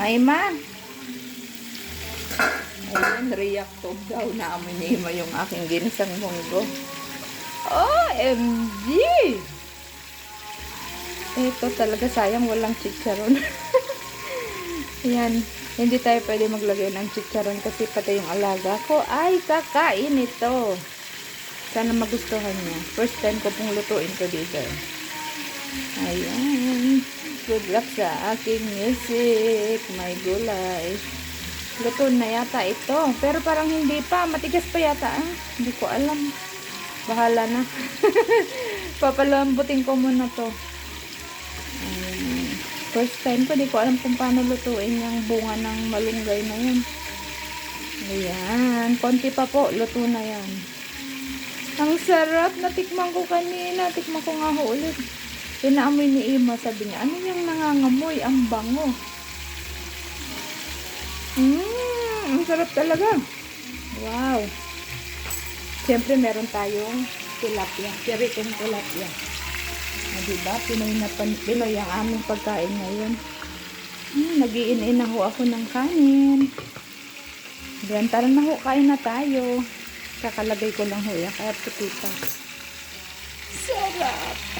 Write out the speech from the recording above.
Maima. Ayun, reacto daw na amoy ni Ima yung aking ginisang munggo. OMG! Ito talaga sayang walang chicharon. Yan. Hindi tayo pwede maglagay ng chicharon kasi pati yung alaga ko ay kakain ito. Sana magustuhan niya. First time ko pong lutuin ko dito. Ayan. Good luck sa aking music. May gulay. Luto na yata ito. Pero parang hindi pa. Matigas pa yata. Ah. Hindi ko alam. Bahala na. Papalambutin ko muna to. Ayan. First time ko. Di ko alam kung paano lutuin yung bunga ng malunggay na yun. Ayan. Konti pa po. Luto na yan. Ang sarap. Natikman ko kanina. Tikman ko nga ho ulit. Pinaamoy ni Ima. Sabi niya, ano yung nangangamoy? Ang bango. Mmm, ang sarap talaga. Wow. Siyempre, meron tayong tilapia. Piriting tilapia. Ah, diba? Pinoy na Pinoy ang aming pagkain ngayon. Hmm, nagiin na ho ako ng kanin. Diyan, tara na ho, kain na tayo. Kakalagay ko lang ho yan, kaya putita. Sarap!